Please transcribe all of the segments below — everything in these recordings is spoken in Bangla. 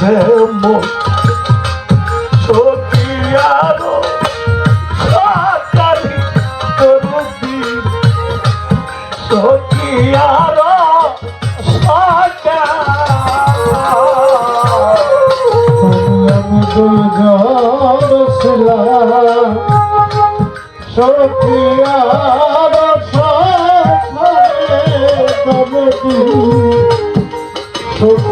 vemos sopiado sacari corrupir sopiado সখিয়া সখিয়া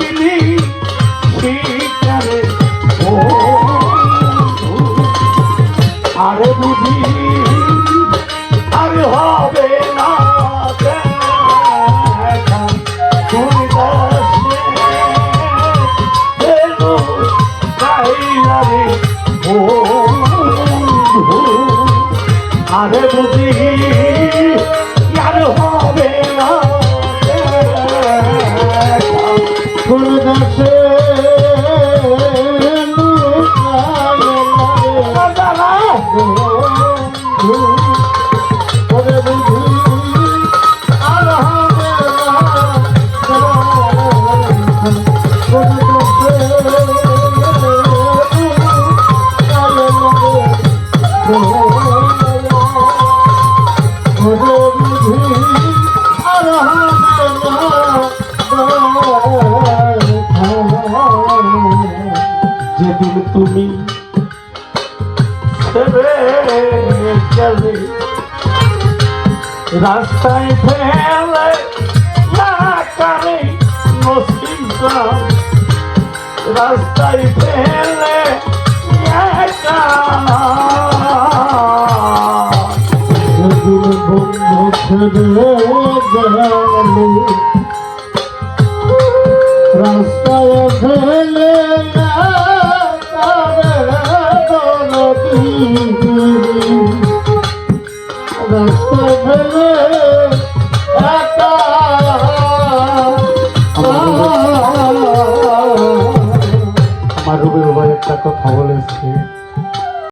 দিনে যেদিন তুমি রাস্তায় ফেলে কারে নসিবা রাস্তায় ফেলে একা রাস্তায় ফেলে রাস্তায় ফেলে আমার রুবেল ভাই একটা কথা বলেছে।